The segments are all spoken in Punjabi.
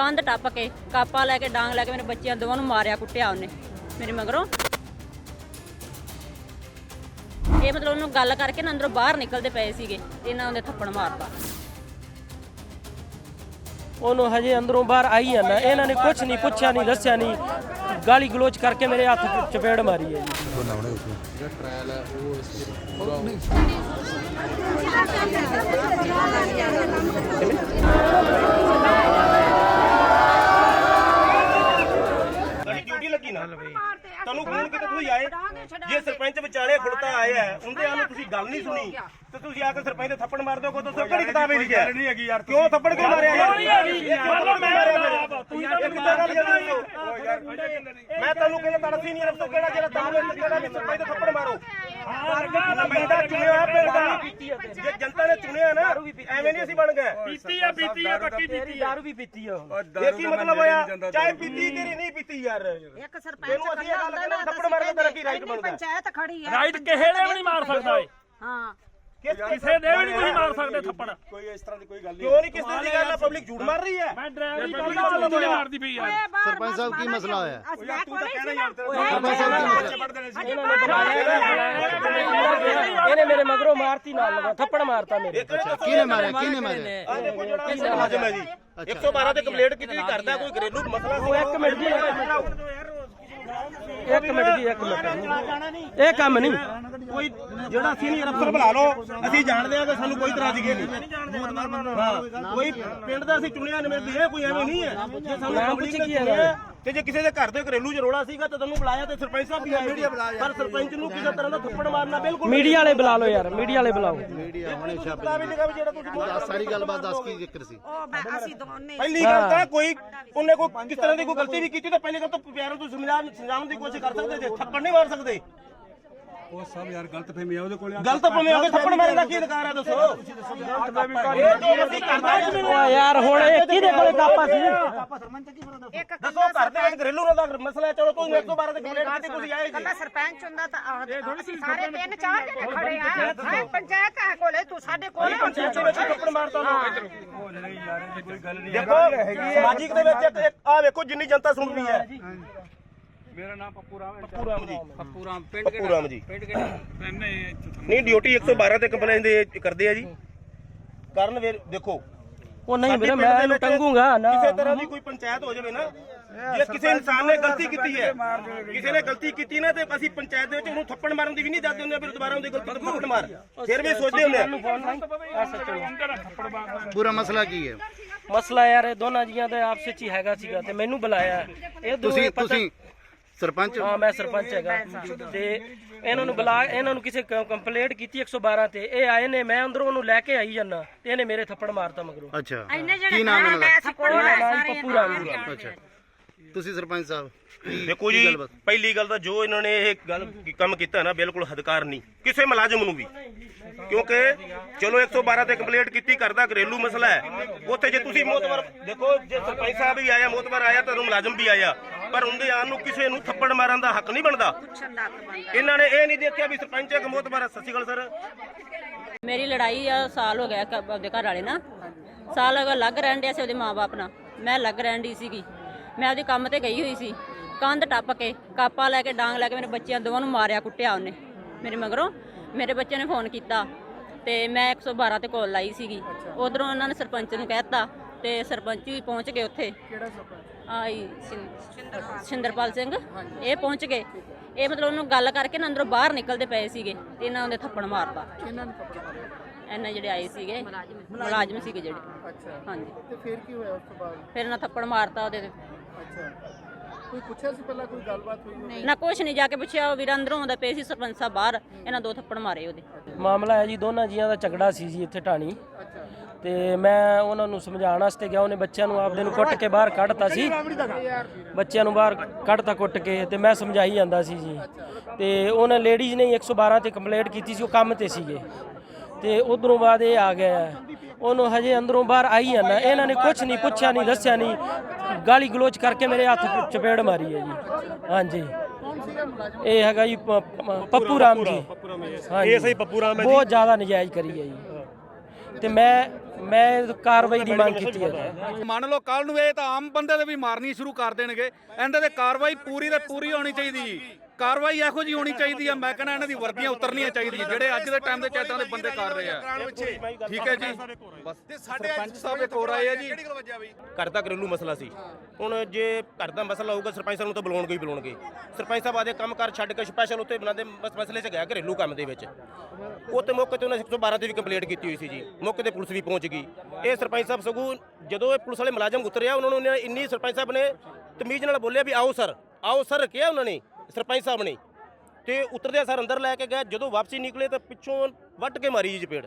ਕੰਧ ਟੱਪ ਕੇ ਕਾਪਾ ਲੈ ਕੇ ਡਾਂਗ ਲੈ ਕੇ ਮੇਰੇ ਬੱਚਿਆਂ ਦੋਵਾਂ ਨੂੰ ਮਾਰਿਆ ਕੁੱਟਿਆ ਉਹਨੇ। ਮੇਰੇ ਮਗਰੋਂ। ਇਹ ਮਤਲਬ ਉਹਨੂੰ ਗੱਲ ਕਰਕੇ ਨਾ ਅੰਦਰੋਂ ਬਾਹਰ ਨਿਕਲਦੇ ਪਏ ਸੀਗੇ ਤੇ ਇਹਨਾਂ ਉਹਦੇ ਥੱਪੜ ਮਾਰਤਾ। ਉਹਨੂੰ ਹਜੇ ਅੰਦਰੋਂ ਬਾਹਰ ਆਈ ਆ ਨਾ ਇਹਨਾਂ ਨੇ ਕੁਝ ਨਹੀਂ ਪੁੱਛਿਆ ਨਹੀਂ ਦੱਸਿਆ ਨਹੀਂ ਗਾਲੀ ਗਲੋਚ ਕਰਕੇ ਮੇਰੇ ਹੱਥ ਚਪੇੜ ਮਾਰੀ ਹੈ ਜੀ ਡਿਊਟੀ ਲੱਗੀ ਨਾ ਤੁਹਾਨੂੰ ਫੋਨ ਕਿਤੇ ਤੁਸੀਂ ਆਏ ਜੇ ਸਰਪੰਚ ਵਿਚਾਲੇ ਖੁਲਤਾ ਆਇਆ ਹੈ, ਉਹਦੇ ਆਨੂੰ ਤੁਸੀਂ ਗੱਲ ਨਹੀਂ ਸੁਣੀ। ਤੇ ਤੁਸੀਂ ਆ ਕੇ ਸਰਪੰਚ ਦੇ ਥੱਪੜ ਮਾਰ ਦਿਓ ਕੋ ਤਾਂ ਕਿਹੜੀ ਕਿਤਾਬ ਵਿੱਚ ਹੈ। ਨਹੀਂ ਹੈਗੀ ਯਾਰ ਕਿਉਂ ਥੱਪੜ ਕਿਉਂ ਮਾਰਿਆ ਯਾਰ? ਮੈਂ ਤੁਹਾਨੂੰ ਕਹਿੰਦਾ ਤੜਸੀ ਨਹੀਂ ਰਫਤੋ ਕਿਹੜਾ ਜਿਹੜਾ ਤੁਹਾਨੂੰ ਕਿਹੜਾ ਵੀ ਸਰਪੰਚ ਦੇ ਥੱਪੜ ਮਾਰੋ। ਨੁਮਾਇੰਦਾ ਚੁਣਿਆ ਹੋਇਆ ਪਿੰਡ ਦਾ। ਜੇ ਜਨਤਾ ਨੇ ਚੁਣਿਆ ਨਾ ਐਵੇਂ ਨਹੀਂ ਅਸੀਂ ਬਣ ਗਏ। ਪੀਤੀ ਆ ਪੀਤੀ ਆ ਪੱਕੀ ਪੀਤੀ ਦਾਰੂ ਵੀ ਪੀਤੀ ਆ ਉਹ। ਇਹ ਕੀ ਮਤਲਬ ਹੋਇਆ? ਚਾਹੇ ਪੀਤੀ ਤੇਰੀ ਨਹੀਂ ਪੀਤੀ ਯਾਰ। ਇੱਕ ਸਰਪੰਚ ਕੱਲਾ ਕਹਿੰਦੇ ਥੱਪੜ ਮਾਰ ਕੇ ਤੇਰਾ ਕੀ ਰਾਈਟ ਬਣਦਾ? ਪੰਚਾਇਤ ਖੜੀ ਹੈ ਰਾਈਟ ਨੇ ਵੀ ਨਹੀਂ ਮਾਰ ਸਕਦਾ ਏ। ਹਾਂ। ਕਿਸੇ ਨੇ ਵੀ ਨਹੀਂ ਤੁਸੀਂ ਮਾਰ ਸਕਦੇ ਥੱਪੜ। ਕਿਉਂ ਨਹੀਂ ਕਿਸ ਤਰ੍ਹਾਂ ਦੀ ਗੱਲ ਆ ਪਬਲਿਕ ਝੂਠ ਮਾਰ ਰਹੀ ਹੈ। ਮੈਂ ਡਰਾਈਵਰ ਹੀ ਕਰਦਾ ਚੱਲਦੀ ਨਹੀਂ ਮਾਰਦੀ ਪਈ ਯਾਰ ਸਰਪੰਚ ਸਾਹਿਬ ਕੀ ਮਸਲਾ ਹੋਇਆ? ਯਾਰ ਤੂੰ ਤਾਂ ਕਹਿਣਾ ਯਾਰ ਇਹਨੇ ਮੇਰੇ ਮਗਰੋਂ ਮਾਰਤੀ ਨਾਲ ਲਗਾ ਥੱਪੜ ਮਾਰਤਾ ਮੇਰੇ। ਕਿਹਨੇ ਮਾਰਿਆ ਕਿਹਨੇ ਮਾਰਿਆ ਆ ਦੇਖੋ ਜਿਹੜਾ ਇਸ ਮੁਲਾਜ਼ਮ ਹੈ ਜੀ। 112 ਤੇ ਕੰਪਲੇਂਟ ਕੀਤੀ ਸੀ ਕਰਦਾ ਕੋਈ ਘਰੇਲੂ ਮਸਲਾ ਸੀ? ਇੱਕ ਮਿੰਟ ਜੀ ਇੱਕ ਮਿੰਟ। ਜੀ ਇੱਕ ਮਿੰਟ ਇਹ ਕੰਮ ਨਹੀਂ ਕੋਈ ਜਿਹੜਾ ਸੀਨੀਅਰ ਅਫਸਰ ਬੁਲਾ ਲਓ ਅਸੀਂ ਜਾਣਦੇ ਹਾਂ ਕਿ ਸਾਨੂੰ ਕੋਈ ਇਤਰਾਜ਼ਗੀ ਨਹੀਂ। ਹਾਂ ਕੋਈ ਪਿੰਡ ਦਾ ਅਸੀਂ ਚੁਣਿਆ ਨਿਮਰਦੀ ਹੈ ਕੋਈ ਐਵੇਂ ਨਹੀਂ ਹੈ। ਜੇ ਸਾਨੂੰ ਪਬਲਿਕ ਕੀ ਹੈ? ਤੇ ਜੇ ਕਿਸੇ ਦੇ ਘਰ ਦੇ ਘਰੇਲੂ ਚ ਰੋਲਾ ਸੀਗਾ ਤਾਂ ਤੁਹਾਨੂੰ ਬੁਲਾਇਆ ਤੇ ਸਰਪੰਚ ਸਾਹਿਬ ਵੀ ਆਏ। ਪਰ ਸਰਪੰਚ ਨੂੰ ਕਿਸੇ ਤਰ੍ਹਾਂ ਦਾ ਥੱਪੜ ਮਾਰਨਾ ਬਿਲਕੁਲ ਮੀਡੀਆ ਵਾਲੇ ਬੁਲਾ ਲਓ ਯਾਰ ਮੀਡੀਆ ਵਾਲੇ ਬੁਲਾਓ। ਮੀਡੀਆ ਸਾਰੀ ਗੱਲਬਾਤ ਦੱਸ ਕੀ ਜ਼ਿਕਰ ਸੀ? ਅਸੀਂ ਦੋਨੇ ਪਹਿਲੀ ਗੱਲ ਤਾਂ ਕੋਈ ਉਹਨੇ ਕੋਈ ਕਿਸ ਤਰ੍ਹਾਂ ਦੀ ਕੋਈ ਗਲਤੀ ਵੀ ਕੀਤੀ ਤਾਂ ਪਹਿਲੀ ਗੱਲ ਤਾਂ ਪਿਆਰਾਂ ਤੋਂ ਸਮਝਾਉਣ ਦੀ ਕੋਸ਼ਿਸ਼ ਕਰ ਸਕਦੇ ਜੇ। ਥੱਪੜ ਨਹੀਂ ਮਾਰ ਸਕਦੇ। ਉਹ ਸਭ ਯਾਰ ਗਲਤ ਫਹਿਮੀ ਆ ਉਹਦੇ ਕੋਲ ਗਲਤ ਭਵੇਂ ਹੋ ਕੇ ਥੱਪੜ ਮਾਰਨ ਦਾ ਕੀ ਅਧਿਕਾਰ ਹੈ ਦੱਸੋ? ਇਹ ਜੋ ਅਸੀਂ ਕਰਦੇ ਓ ਯਾਰ ਹੁਣ ਇਹ ਕਿਹਦੇ ਕੋਲੇ ਕਾਪਾ ਸੀ ਇੱਕ ਦੱਸੋ ਘਰ ਦੇ ਵਿੱਚ ਘਰੇਲੂ ਦਾ ਮਸਲਾ ਹੈ ਚਲੋ ਤੁਸੀਂ 112 ਤੇ ਕੰਪਲੇਂਟ ਕੀਤੀ ਤੁਸੀਂ ਆਏ ਕੱਲਾ ਸਰਪੰਚ ਹੁੰਦਾ ਤਾਂ ਆਹ ਅਸੀਂ ਸਾਰੇ ਤਿੰਨ ਚਾਰ ਜਣੇ ਖੜੇ ਆ। ਹੈਂ, ਪੰਚਾਇਤ ਆ ਕੋਲੇ ਤੂੰ ਸਾਡੇ ਕੋਲੇ ਪੰਚਾਇਤ ਵਿੱਚ ਥੱਪੜ ਮਾਰਦਾ ਉਹ ਨਹੀਂ ਯਾਰ ਇਹ ਕੋਈ ਗੱਲ ਨਹੀਂ ਦੇਖੋ ਸਮਾਜਿਕ ਦੇ ਵਿੱਚ ਇੱਕ ਆ ਵੇਖੋ ਜਿੰਨੀ ਜਨਤਾ ਸੁਣ ਰਹੀ ਹੈ। ਮੇਰਾ ਨਾਮ ਪੱਪੂ ਰਾਮ ਹੈ ਪੱਪੂ ਰਾਮ ਜੀ। ਪੱਪੂ ਰਾਮ। ਪਿੰਡ ਪੱਪੂ ਰਾਮ ਜੀ। ਪਿੰਡ ਕਿਹੜਾ? ਮੈਨੇ ਨਹੀਂ ਡਿਊਟੀ 112 ਤੇ ਕੰਪਲੇਂਟ ਦੇ ਕਰਦੇ ਆ ਜੀ। ਕਰਨ ਵੀਰ ਦੇਖੋ। ਉਹ ਨਹੀਂ ਸਾਡੇ ਵੀਰੇ ਪਿੰਡ ਮੈਂ ਦੇ ਇਹਨੂੰ ਵਿੱਚ ਟੰਗੂਗਾ ਨਾ। ਕਿਸੇ ਤਰ੍ਹਾਂ ਦੀ ਕੋਈ ਪੰਚਾਇਤ ਹੋ ਜਾਵੇ ਨਾ ਜੇ ਕਿਸੇ ਇਨਸਾਨ ਨੇ ਗਲਤੀ ਕੀਤੀ ਹੈ ਕਿਸੇ ਨੇ ਗਲਤੀ ਕੀਤੀ ਨਾ ਤੇ ਅਸੀਂ ਪੰਚਾਇਤ ਦੇ ਵਿੱਚ ਉਹਨੂੰ ਥੱਪੜ ਮਾਰਨ ਦੀ ਵੀ ਨਹੀਂ ਦੱਸਦੇ ਹੁੰਦੇ ਫਿਰ ਦੁਬਾਰਾ ਉਹਦੀ ਗਲਤੀ ਤੇ ਥੱਪੜ ਮਾਰ। ਫਿਰ ਵੀ ਸੋਚਦੇ ਹੁੰਦੇ ਆ। ਪੂਰਾ ਮਸਲਾ ਕੀ ਹੈ? ਮਸਲਾ ਯਾਰ ਇਹ ਦੋਨਾਂ ਜੀਆਂ ਦਾ ਆਪਸ ਵਿੱਚ ਹੀ ਹੈਗਾ ਸੀਗਾ ਤੇ ਮੈਨੂੰ ਬੁਲਾਇਆ। ਇਹ ਤੁਸੀਂ ਤੁਸੀਂ ਸਰਪੰਚ? ਹਾਂ ਮੈਂ ਸਰਪੰਚ ਹੈਗਾ। ਤੇ ਇਹਨਾਂ ਨੂੰ ਬੁਲਾ ਇਹਨਾਂ ਨੂੰ ਕਿਸੇ ਕੰਪਲੇਂਟ ਕੀਤੀ 112 ਤੇ। ਇਹ ਆਏ ਨੇ ਮੈਂ ਅੰਦਰੋਂ ਉਹਨੂੰ ਲੈ ਕੇ ਆਈ ਜੰਨਾ ਤੇ ਇਹਨੇ ਮੇਰੇ ਥੱਪੜ ਮਾਰਤਾ ਮਗਰੋਂ। ਅੱਛਾ। ਕੀ ਨਾਮ ਅਸੀਂ ਕੋਲ ਪੱਪੂ ਰਾਮ ਜੀ ਦਾ ਅੱਛਾ। ਤੁਸੀਂ ਸਰਪੰਚ ਸਾਹਿਬ ਦੇਖੋ ਜੀ? ਪਹਿਲੀ ਗੱਲ ਤਾਂ ਜੋ ਇਹਨਾਂ ਨੇ ਇਹ ਗੱਲ ਕੰਮ ਕੀਤਾ ਨਾ ਬਿਲਕੁਲ ਹਦਕਾਰ ਨਹੀਂ। ਕਿਸੇ ਮੁਲਾਜ਼ਮ ਨੂੰ ਵੀ। ਕਿਉਂਕਿ ਚਲੋ 112 ਤੇ ਕੰਪਲੇਂਟ ਕੀਤੀ ਕਰਦਾ ਘਰੇਲੂ ਮਸਲਾ ਹੈ। ਉੱਥੇ ਜੇ ਤੁਸੀਂ ਮੋਤਬਰ ਦੇਖੋ ਜੇ ਸਰਪੰਚ ਸਾਹਿਬ ਵੀ ਆਇਆ ਮੋਤਬਰ ਆਇਆ ਤਾਂ ਮੁਲਾਜ਼ਮ ਵੀ ਆਇਆ। ਪਰ ਉਹਦੇ ਆਉਣ ਨੂੰ ਕਿਸੇ ਨੂੰ ਥੱਪੜ ਮਾਰਨ ਦਾ ਹੱਕ ਨਹੀਂ ਬਣਦਾ। ਇਹਨਾਂ ਨੇ ਇਹ ਨਹੀਂ ਦੇਖਿਆ ਵੀ ਸਰਪੰਚ ਇੱਕ ਮੋਤਬਰ ਸਤਿ ਸ਼੍ਰੀ ਅਕਾਲ ਸਰ। ਮੇਰੀ ਲੜਾਈ ਆ ਸਾਲ ਹੋ ਗਿਆ ਕ- ਆਪਦੇ ਘਰ ਵਾਲੇ ਨਾਲ। ਸਾਲ ਹੋ ਗਿਆ ਲੱਗ ਰਹਿਣ ਡਿਆ ਸੀ ਉਹਦੇ ਮਾਪੇ ਨਾਲ ਮੈਂ ਲੱਗ ਰਹਿਣ ਦੀ ਸੀਗੀ। ਮੈਂ ਉਹਦੇ ਕੰਮ ਤੇ ਗਈ ਹੋਈ ਸੀ ਕੰਧ ਟੱਪ ਕੇ ਕਾਪਾ ਲੈ ਕੇ ਡਾਂਗ ਲੈ ਕੇ ਮੇਰੇ ਬੱਚਿਆਂ ਦੋਵਾਂ ਨੂੰ ਮਾਰਿਆ ਕੁੱਟਿਆ ਉਹਨੇ ਮੇਰੇ ਮਗਰੋਂ। ਮੇਰੇ ਬੱਚੇ ਨੇ ਫੋਨ ਕੀਤਾ ਤੇ ਮੈਂ 112 ਤੇ ਕਾਲ ਲਾਈ ਸੀਗੀ। ਉਧਰੋਂ ਉਹਨਾਂ ਨੇ ਸਰਪੰਚ ਨੂੰ ਕਹਿਤਾ ਤੇ ਸਰਪੰਚ ਵੀ ਪਹੁੰਚ ਗਏ ਉੱਥੇ। ਕਿਹੜਾ ਸਰਪੰਚ ਆਈ ਸਿੰਦਰਪਾਲ ਸਿੰਘ। ਇਹ ਪਹੁੰਚ ਗਏ। ਇਹ ਮਤਲਬ ਉਹਨੂੰ ਗੱਲ ਕਰਕੇ ਨਾ ਅੰਦਰੋਂ ਬਾਹਰ ਨਿਕਲਦੇ ਪਏ ਸੀਗੇ ਤੇ ਇਹਨਾਂ ਉਹਦੇ ਥੱਪੜ ਮਾਰਤਾ। ਇਹਨਾਂ ਜਿਹੜੇ ਆਏ ਸੀਗੇ ਮੁਲਾਜ਼ਮ ਸੀਗੇ। ਜਿਹੜੇ। ਅੱਛਾ। ਹਾਂਜੀ। ਤੇ ਫਿਰ ਕੀ ਹੋਇਆ ਉਸ ਤੋਂ ਬਾਅਦ? ਫਿਰ ਇਹਨਾਂ ਥੱਪੜ ਮਾਰਤਾ ਉਹਦੇ ਤੇ। ਅੱਛਾ। ਕੋਈ ਪੁੱਛਿਆ ਸੀ ਪਹਿਲਾਂ ਕੋਈ ਗੱਲਬਾਤ ਹੋਈ ਹੋਵੇ? ਨਾ ਕੁਛ ਨਹੀਂ ਜਾ ਕੇ ਪੁੱਛਿਆ ਉਹ ਵੀਰ ਅੰਦਰੋਂ ਆਉਂਦਾ ਪਏ ਸੀ ਸਰਪੰਚ ਸਾਹਿਬ ਬਾਹਰ। ਇਹਨਾਂ ਦੋ ਥੱਪੜ ਮਾਰੇ ਉਹਦੇ। ਮਾਮਲਾ ਹੈ ਜੀ ਦੋਨਾਂ ਜੀਆਂ ਦਾ ਝਗੜਾ ਸੀ ਜੀ ਇੱਥੇ ਢਾਣੀ। ਤੇ ਮੈਂ ਉਹਨਾਂ ਨੂੰ ਸਮਝਾਉਣ ਵਾਸਤੇ ਗਿਆ ਉਹਨੇ ਬੱਚਿਆਂ ਨੂੰ ਆਪਦੇ ਨੂੰ ਕੁੱਟ ਕੇ ਬਾਹਰ ਕੱਢਤਾ ਸੀ। ਬੱਚਿਆਂ ਨੂੰ ਬਾਹਰ ਕੱਢਤਾ ਕੁੱਟ ਕੇ ਤੇ ਮੈਂ ਸਮਝਾਈ ਜਾਂਦਾ ਸੀ ਜੀ। ਤੇ ਉਹਨਾਂ ਲੇਡੀਜ਼ ਨੇ 112 ਤੇ ਕੰਪਲੇਂਟ ਕੀਤੀ ਸੀ ਉਹ ਕੰਮ ਤੇ ਸੀਗੇ। ਤੇ ਉਧਰੋਂ ਬਾਅਦ ਇਹ ਆ ਗਿਆ। ਉਹਨੂੰ ਹਜੇ ਅੰਦਰੋਂ ਬਾਹਰ ਆਈ ਆ ਨਾ ਇਹਨਾਂ ਨੇ ਕੁਝ ਨਹੀਂ ਪੁੱਛਿਆ ਨਹੀਂ ਦੱਸਿਆ ਨਹੀਂ। ਗਾਲੀ ਗਲੋਚ ਕਰਕੇ ਮੇਰੇ ਹੱਥ ਚਪੇੜ ਮਾਰੀ ਹੈ ਜੀ। ਹਾਂਜੀ। ਇਹ ਹੈਗਾ ਜੀ ਪੱਪੂ ਰਾਮ ਜੀ। ਇਹ ਸਹੀ ਪੱਪੂ ਰਾਮ ਹੈ ਜੀ। ਬਹੁਤ ਜ਼ਿਆਦਾ ਨਜਾਇਜ਼ ਕਰੀ ਹੈ ਜੀ। ਤੇ ਮੈਂ ਮੈਂ ਕਾਰਵਾਈ ਦੀ ਮੰਗ ਕੀਤੀ ਹੈ। ਮੰਨ ਲਓ ਕੱਲ ਨੂੰ ਇਹ ਤਾਂ ਆਮ ਬੰਦੇ ਦੇ ਵੀ ਮਾਰਨੀ ਸ਼ੁਰੂ ਕਰ ਦੇਣਗੇ। ਇਹਨਾਂ ਤੇ ਕਾਰਵਾਈ ਪੂਰੀ ਤੇ ਪੂਰੀ ਹੋਣੀ ਚਾਹੀਦੀ ਕਾਰਵਾਈ ਇਹੋ ਜੀ ਹੋਣੀ ਚਾਹੀਦੀ ਆ। ਮੈਂ ਕਹਿੰਦਾ ਇਹਨਾਂ ਦੀ ਵਰਦੀਆਂ ਉਤਰਨੀਆਂ ਚਾਹੀਦੀਆਂ ਜਿਹੜੇ ਅੱਜ ਦੇ ਟਾਈਮ ਦੇ ਚੈਤਾਂ ਦੇ ਬੰਦੇ ਕਰ ਰਹੇ ਆ। ਠੀਕ ਹੈ ਜੀ। ਬਸ ਸਰਪੰਚ ਸਾਹਿਬ ਇੱਕ ਹੋਰ ਆਏ ਆ ਜੀ। ਘਰ ਦਾ ਘਰੇਲੂ ਮਸਲਾ ਸੀ। ਹੁਣ ਜੇ ਘਰ ਦਾ ਮਸਲਾ ਹੋਊਗਾ ਸਰਪੰਚ ਸਾਹਿਬ ਨੂੰ ਤਾਂ ਬੁਲਾਉਣਗੇ ਹੀ ਬੁਲਾਉਣਗੇ। ਸਰਪੰਚ ਸਾਹਿਬ ਆਦੇ ਕੰਮ ਕਰ ਛੱਡ ਕੇ ਸਪੈਸ਼ਲ ਉੱਤੇ ਬਣਾਦੇ ਬਸ ਮਸਲੇ 'ਚ ਗਿਆ ਘਰੇਲੂ ਕੰਮ ਦੇ ਵਿੱਚ। ਉੱਤੇ ਮੌਕੇ ਤੇ ਉਹਨਾਂ 112 ਤੇ ਵੀ ਕੰਪਲੇਂਟ ਕੀਤੀ ਹੋਈ ਸੀ ਜੀ। ਮੌਕੇ ਤੇ ਪੁਲਿਸ ਵੀ ਪਹੁੰਚ ਗਈ। ਇਹ ਸਰਪੰਚ ਸਾਹਿਬ ਸਗੋਂ ਜਦੋਂ ਇਹ ਪੁਲਿਸ ਵਾਲੇ ਮੁਲਾਜ਼ਮ ਉਤਰਿਆ ਉਹਨਾਂ ਨੂੰ ਇੰਨੀ ਸਰਪੰਚ ਸਾਹਿਬ ਨੇ ਤਮੀਜ਼ ਨਾਲ ਬੋਲਿਆ ਵੀ ਆਓ ਸਰ ਆਓ ਸਰ ਕਿਹਾ ਉਹਨਾਂ ਨੇ। ਸਰਪੰਚ ਸਾਹਿਬ ਨੇ ਤੇ ਉਤਰਦੇ ਸਰ ਅੰਦਰ ਲੈ ਕੇ ਗਏ, ਜਦੋਂ ਵਾਪਸੀ ਨਿਕਲੇ ਤਾਂ ਪਿੱਛੋਂ ਵੱਟ ਕੇ ਮਾਰੀ ਜੀ ਚਪੇੜ।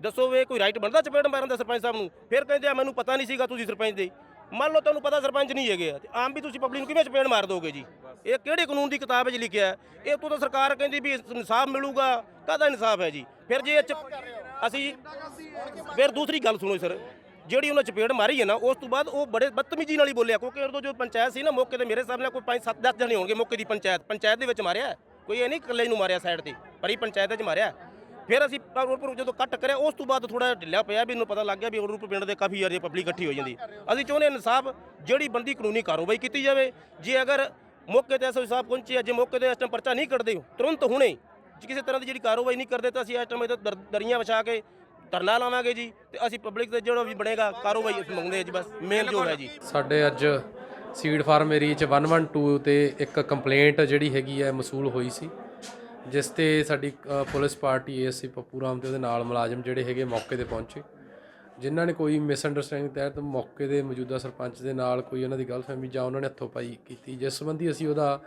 ਦੱਸੋ ਵੇ ਕੋਈ ਰਾਈਟ ਬਣਦਾ ਚਪੇੜ ਮਾਰਨ ਦਾ ਸਰਪੰਚ ਸਾਹਿਬ ਨੂੰ? ਫਿਰ ਕਹਿੰਦੇ ਆ, ਮੈਨੂੰ ਪਤਾ ਨਹੀਂ ਸੀਗਾ ਤੁਸੀਂ ਸਰਪੰਚ ਦੇ। ਮੰਨ ਲਓ ਤੁਹਾਨੂੰ ਪਤਾ ਸਰਪੰਚ ਨਹੀਂ ਹੈਗੇ ਤੇ ਆਮ ਵੀ ਤੁਸੀਂ ਪਬਲਿਕ ਨੂੰ ਕਿਵੇਂ ਚਪੇੜ ਮਾਰ ਦੋਗੇ ਜੀ? ਇਹ ਕਿਹੜੇ ਕਾਨੂੰਨ ਦੀ ਕਿਤਾਬ ਵਿੱਚ ਲਿਖਿਆ ਹੈ? ਇਹ ਤੋਂ ਤਾਂ ਸਰਕਾਰ ਕਹਿੰਦੀ ਵੀ ਇਨਸਾਫ ਮਿਲੂਗਾ, ਕਾਹਦਾ ਇਨਸਾਫ ਹੈ ਜੀ? ਫਿਰ ਜੇ ਇਹ 'ਚ ਅਸੀਂ ਫਿਰ ਦੂਸਰੀ ਗੱਲ ਸੁਣੋ ਸਰ। ਜਿਹੜੀ ਉਹਨਾਂ ਚਪੇੜ ਮਾਰੀ ਹੈ ਨਾ, ਉਸ ਤੋਂ ਬਾਅਦ ਉਹ ਬੜੇ ਬਦਤਮੀਜੀ ਨਾਲ ਹੀ ਬੋਲਿਆ, ਕਿਉਂਕਿ ਉਦੋਂ ਜੋ ਪੰਚਾਇਤ ਸੀ ਨਾ, ਮੌਕੇ ਤੇ ਮੇਰੇ ਸਾਹਮਣੇ ਕੋਈ 5 7 10 ਜਣੇ ਹੋਣਗੇ ਮੌਕੇ ਦੀ ਪੰਚਾਇਤ। ਪੰਚਾਇਤ ਦੇ ਵਿੱਚ ਮਾਰਿਆ, ਕੋਈ ਇਹ ਨਹੀਂ ਇਕੱਲੇ ਨੂੰ ਮਾਰਿਆ ਸਾਈਡ ਤੇ, ਪਰ ਹੀ ਪੰਚਾਇਤ ਵਿੱਚ ਮਾਰਿਆ। ਫਿਰ ਅਸੀਂ ਰੋਡਪੁਰ ਜਦੋਂ ਕੱਟ ਕਰਿਆ, ਉਸ ਤੋਂ ਬਾਅਦ ਥੋੜਾ ਢਿੱਲਾ ਪਿਆ ਵੀ ਇਹਨੂੰ ਪਤਾ ਲੱਗ ਗਿਆ ਵੀ ਰੋਪੜ ਪਿੰਡ ਦੇ ਕਾਫੀ ਏਰੀਆ ਪਬਲਿਕ ਇਕੱਠੀ ਹੋ ਜਾਂਦੀ। ਅਸੀਂ ਚਾਹੁੰਦੇ ਹਾਂ ਇਨਸਾਫ, ਜਿਹੜੀ ਬੰਦੀ ਕਾਨੂੰਨੀ ਕਾਰਵਾਈ ਕੀਤੀ ਜਾਵੇ। ਜੇ ਅਗਰ ਮੌਕੇ ਤੇ ਐਸਓ ਸਾਹਿਬ ਪਹੁੰਚੇ ਜੇ ਮੌਕੇ ਤੇ ਇਸ ਟਾਈਮ ਪਰਚਾ ਨਹੀਂ ਕੱਢਦੇ, ਤੁਰੰਤ ਹੁਣੇ ਕਿਸੇ ਤਰ੍ਹਾਂ ਦੀ ਜਿਹੜੀ ਕਾਰਵਾਈ ਨਹੀਂ ਕਰਦੇ, ਤਾਂ ਅਸੀਂ ਇਸ ਟਾਈਮ ਇਹਦੇ ਦਰ- ਦਰੀਆਂ ਵਿਛਾ ਕੇ ਧਰਨਾ ਲਾਵਾਂਗੇ ਜੀ ਤੇ ਅਸੀਂ ਪਬਲਿਕ ਦੇ ਜਿਹੜਾ ਵੀ ਬਣੇਗਾ ਕਾਰਵਾਈ ਮੰਗਦੇ ਜੀ ਬਸ ਮੇਨ ਜੋ ਹੈ ਜੀ। ਸਾਡੇ ਅੱਜ ਸੀਡ ਫਾਰਮ ਏਰੀਆ ਚ 112 ਤੇ ਇੱਕ ਕੰਪਲੇਂਟ ਜਿਹੜੀ ਹੈਗੀ ਹੈ ਮਸੂਲ ਹੋਈ ਸੀ, ਜਿਸ ਤੇ ਸਾਡੀ police party ASC Pappu Ram ਤੇ ਉਹਦੇ ਨਾਲ ਮੁਲਾਜ਼ਮ ਜਿਹੜੇ ਹੈਗੇ ਮੌਕੇ ਤੇ ਪਹੁੰਚੇ। ਜਿਨ੍ਹਾਂ ਨੇ ਕੋਈ ਮਿਸਅੰਡਰਸਟੈਂਡਿੰਗ ਤਹਿਤ ਮੌਕੇ ਦੇ ਮੌਜੂਦਾ ਸਰਪੰਚ ਦੇ ਨਾਲ ਕੋਈ ਉਹਨਾਂ ਦੀ ਗਲਤਫਹਿਮੀ ਜਾਂ ਉਹਨਾਂ ਨੇ ਹੱਥੋਂ ਪਾਈ ਕੀਤੀ, ਜਿਸ ਸੰਬੰਧੀ ਅਸੀਂ ਉਹਦਾ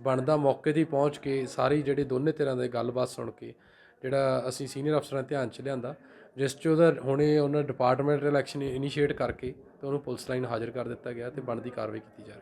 ਬਣਦਾ ਮੌਕੇ ਤੇ ਪਹੁੰਚ ਕੇ ਸਾਰੀ ਜਿਹੜੀ ਦੋਨੇ ਤਰ੍ਹਾਂ ਦੇ ਗੱਲਬਾਤ ਸੁਣ ਕੇ ਜਿਹੜਾ ਅਸੀਂ ਸੀਨੀਅਰ ਅਫਸਰਾਂ ਧਿਆਨ ਚ ਲਿਆਂਦਾ, ਜਿਸ 'ਚ ਉਹਦਾ ਹੁਣੇ ਉਹਨਾਂ ਡਿਪਾਰਟਮੈਂਟ ਇਲੈਕਸ਼ਨ ਇਨੀਸ਼ੀਏਟ ਕਰਕੇ ਤੇ ਉਹਨੂੰ ਪੁਲਿਸ ਲਾਈਨ ਹਾਜ਼ਰ ਕਰ ਦਿੱਤਾ ਗਿਆ ਤੇ ਬਣਦੀ ਕਾਰਵਾਈ ਕੀਤੀ ਜਾ ਰਹੀ ਹੈ।